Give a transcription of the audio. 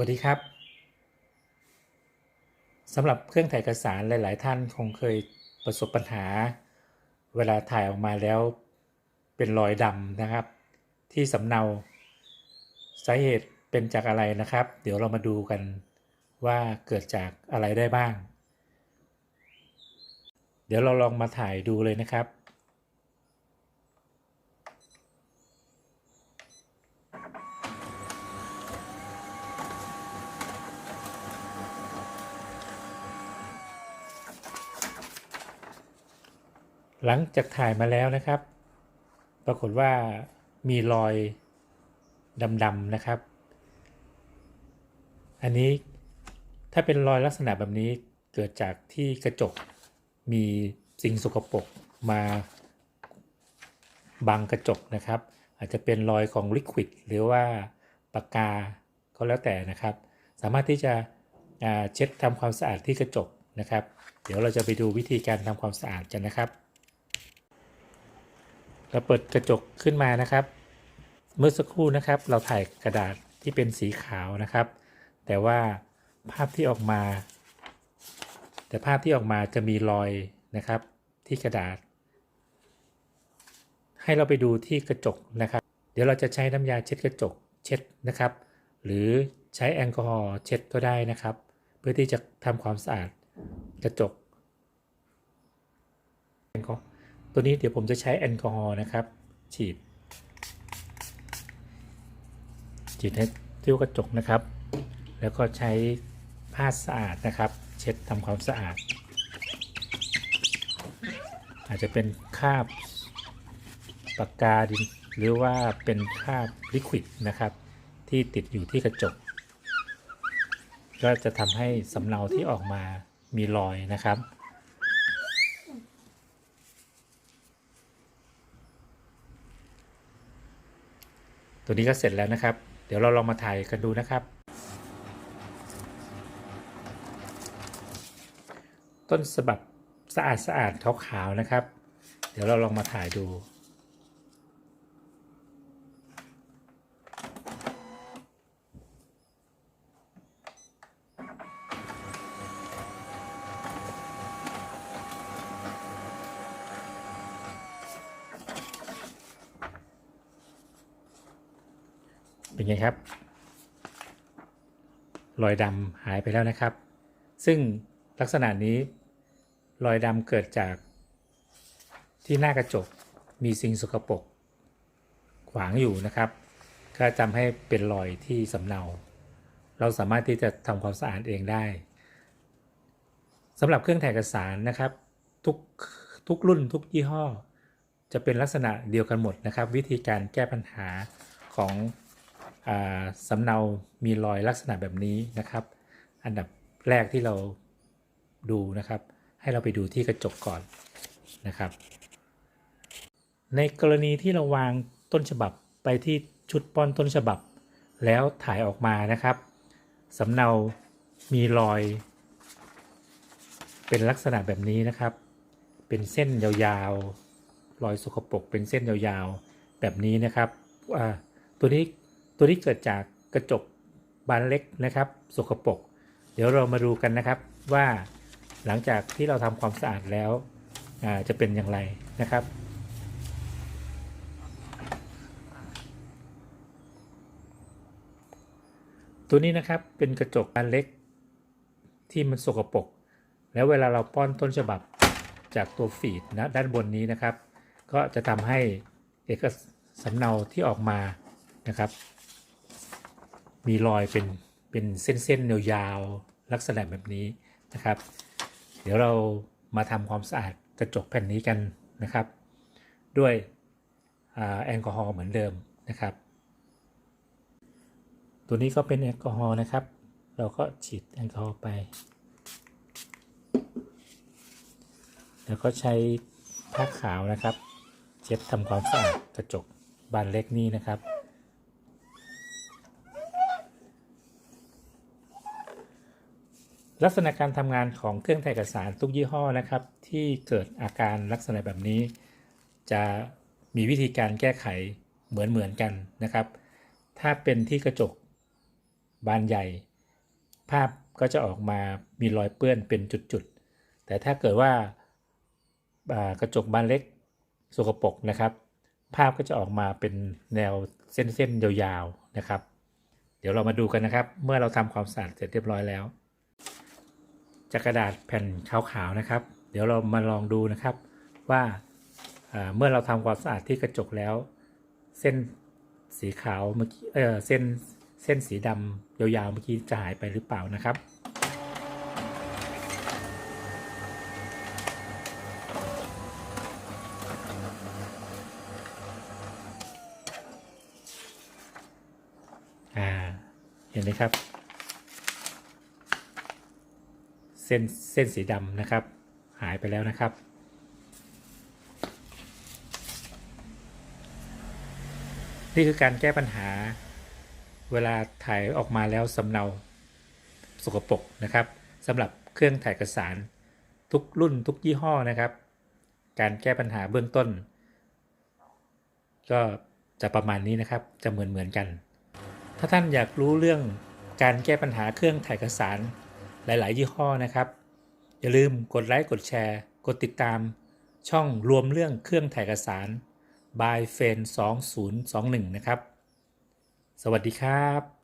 สวัสดีครับสำหรับเครื่องถ่ายเอกสารหลาย ๆ ท่านคงเคยประสบปัญหา เวลาถ่ายออกมาแล้วเป็นรอยดำนะครับ ที่สำเนาสาเหตุเป็นจากอะไรนะครับ เดี๋ยวเรามาดูกันว่าเกิดจากอะไรได้บ้าง เดี๋ยวเราลองมาถ่ายดูเลยนะครับ หลังจากถ่ายมาแล้วนะครับ ปรากฏว่ามีรอยดำๆนะครับ อันนี้ถ้าเป็นรอยลักษณะแบบนี้เกิดจากที่กระจกมีสิ่งสกปรกมาบังกระจกนะครับ อาจจะเป็นรอยของลิควิดหรือว่าปากกาก็แล้วแต่นะครับ สามารถที่จะเช็ดทำความสะอาดที่กระจกนะครับ เดี๋ยวเราจะไปดูวิธีการทำความสะอาดกันนะครับ เราเปิดกระจกขึ้นมานะครับ เมื่อสักครู่นะครับ เราถ่ายกระดาษที่เป็นสีขาวนะครับ แต่ว่าภาพที่ออกมา แต่ภาพที่ออกมาจะมีรอยนะครับ ที่กระดาษ ให้เราไปดูที่กระจกนะครับ เดี๋ยวเราจะใช้น้ำยาเช็ดกระจกเช็ดนะครับ หรือใช้แอลกอฮอล์เช็ดก็ได้นะครับ เพื่อที่จะทำความสะอาดกระจกแอลกอฮอล์ ตัวนี้เดี๋ยวผมจะใช้แอลกอฮอล์นะครับ ฉีด ฉีดให้ที่กระจกนะครับ แล้วก็ใช้ผ้าสะอาดนะครับ เช็ดทำความสะอาด อาจจะเป็นคราบปากกาดินหรือว่าเป็นคราบลิควิดนะครับ ที่ติดอยู่ที่กระจก ก็จะทำให้สำเนาที่ออกมามีรอยนะครับ ตัวนี้ก็เสร็จแล้วนะครับ เดี๋ยวเราลองมาถ่ายกันดูนะครับ ต้นสบับสะอาดสะอาดขาวๆนะครับ เดี๋ยวเราลองมาถ่ายดู เป็นไงครับ รอยดำหายไปแล้วนะครับ ซึ่งลักษณะนี้รอยดำเกิดจากที่หน้ากระจกมีสิ่งสกปรกขวางอยู่นะครับ ก็ทำให้เป็นรอยที่สำเนา เราสามารถที่จะทำความสะอาดเองได้สำหรับเครื่องถ่ายเอกสารนะครับ ทุกทุกรุ่นทุกยี่ห้อ จะเป็นลักษณะเดียวกันหมดนะครับ วิธีการแก้ปัญหาของ สำเนามีรอยลักษณะแบบนี้นะครับ อันดับแรกที่เราดูนะครับ ให้เราไปดูที่กระจกก่อนนะครับ ในกรณีที่เราวางต้นฉบับไปที่ชุดป้อนต้นฉบับ แล้วถ่ายออกมานะครับสำเนามีรอย เป็นลักษณะแบบนี้นะครับ เป็นเส้นยาวๆรอยสกปรกเป็นเส้นยาวๆแบบนี้นะครับตัวนี้ ตัวนี้เกิดจากกระจกบานเล็กนะครับสกปรกเดี๋ยวเรามาดูกันนะครับว่าหลังจากที่เราทำความสะอาดแล้วจะเป็นอย่างไรนะครับ ตัวนี้นะครับเป็นกระจกบานเล็กที่มันสกปรกแล้วเวลาเราป้อนต้นฉบับจากตัวฟีดนะด้านบนนี้นะครับ ก็จะทำให้เอกสำเนาที่ออกมานะครับ มีรอยเป็นเป็นเส้นๆยาวๆลักษณะแบบนี้นะครับ เดี๋ยวเรามาทำความสะอาดกระจกแผ่นนี้กันนะครับ ด้วยอแอลกอฮอล์เหมือนเดิมนะครับ ตัวนี้ก็เป็นแอลกอฮอล์นะครับ เราก็ฉีดแอลกอฮอล์ไป แล้วก็ใช้ผ้าขาวนะครับ เช็ดทำความสะอาดกระจกบานเล็กนี้นะครับ ลักษณะการทำงานของเครื่องถ่ายเอกสารทุกยี่ห้อนะครับ ที่เกิดอาการลักษณะแบบนี้ จะมีวิธีการแก้ไขเหมือนเหมือนกันนะครับ ถ้าเป็นที่กระจกบานใหญ่ ภาพก็จะออกมามีรอยเปื้อนเป็นจุดๆ แต่ถ้าเกิดว่าอ่ากระจกบานเล็กสกปรกนะครับ ภาพก็จะออกมาเป็นแนวเส้นๆยาวๆนะครับ เดี๋ยวเรามาดูกันนะครับ เมื่อเราทำความสะอาดเสร็จเรียบร้อยแล้ว จากกระดาษแผ่นขาวๆนะครับ เดี๋ยวเรามาลองดูนะครับว่าาเมื่อเราทำความสะอาดที่กระจกแล้ว เส้นสีขาวเมื่อกี้เออเส้นเส้นสีดำยาวๆเมื่อกี้จะหายไปหรือเปล่านะครับอ่าเห็นไหมครับ เส้นเส้นสีดำนะครับ หายไปแล้วนะครับ นี่คือการแก้ปัญหา เวลาถ่ายออกมาแล้วสำเนาสกปรกนะครับสำหรับเครื่องถ่ายเอกสารทุกรุ่นทุกยี่ห้อนะครับ การแก้ปัญหาเบื้องต้น ก็จะประมาณนี้นะครับจะเหมือนเหมือนกัน ถ้าท่านอยากรู้เรื่องการแก้ปัญหาเครื่องถ่ายเอกสาร หลาย ๆ ยี่ห้อนะครับ อย่าลืมกดไลค์กดแชร์ กดติดตาม ช่องรวมเรื่องเครื่องถ่ายเอกสาร by f e n 2021 นะครับ สวัสดีครับ